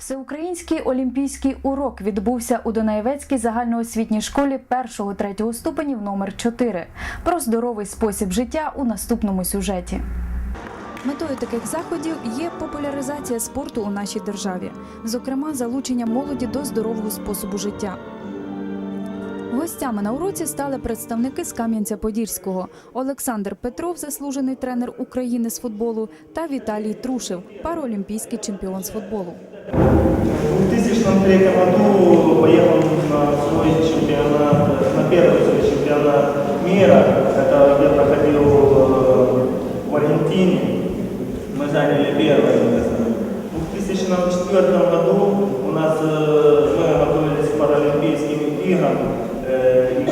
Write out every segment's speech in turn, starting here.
Всеукраїнський олімпійський урок відбувся у Донаєвецькій загальноосвітній школі 1-3 ступенів номер 4 про здоровий спосіб життя у наступному сюжеті. Метою таких заходів є популяризація спорту у нашій державі, зокрема залучення молоді до здорового способу життя. Гостями на уроці стали представники з Кам'янця-Подільського Олександр Петров, заслужений тренер України з футболу, та Віталій Трушев, параолімпійський чемпіон з футболу. В 2003 году поехал на свой чемпионат, на первый свой чемпионат мира, это где проходил э, в Аргентине. Мы заняли первое место. В 2004 году у нас э, мы готовились к Паралимпийским играм, э,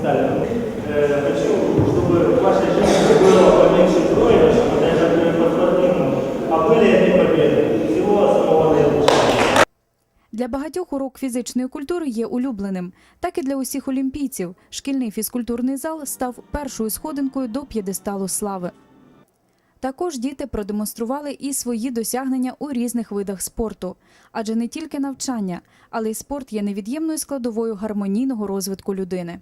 не стали. Ну, э, хочу, чтобы в вашей жизни было поменьше проигрышей, даже не по спортивному, а были одни победы. Всего самого наилучшего. Для багатьох урок фізичної культури є улюбленим, так і для усіх олімпійців. Шкільний фізкультурний зал став першою сходинкою до п'єдесталу слави. Також діти продемонстрували і свої досягнення у різних видах спорту, адже не тільки навчання, але й спорт є невід'ємною складовою гармонійного розвитку людини.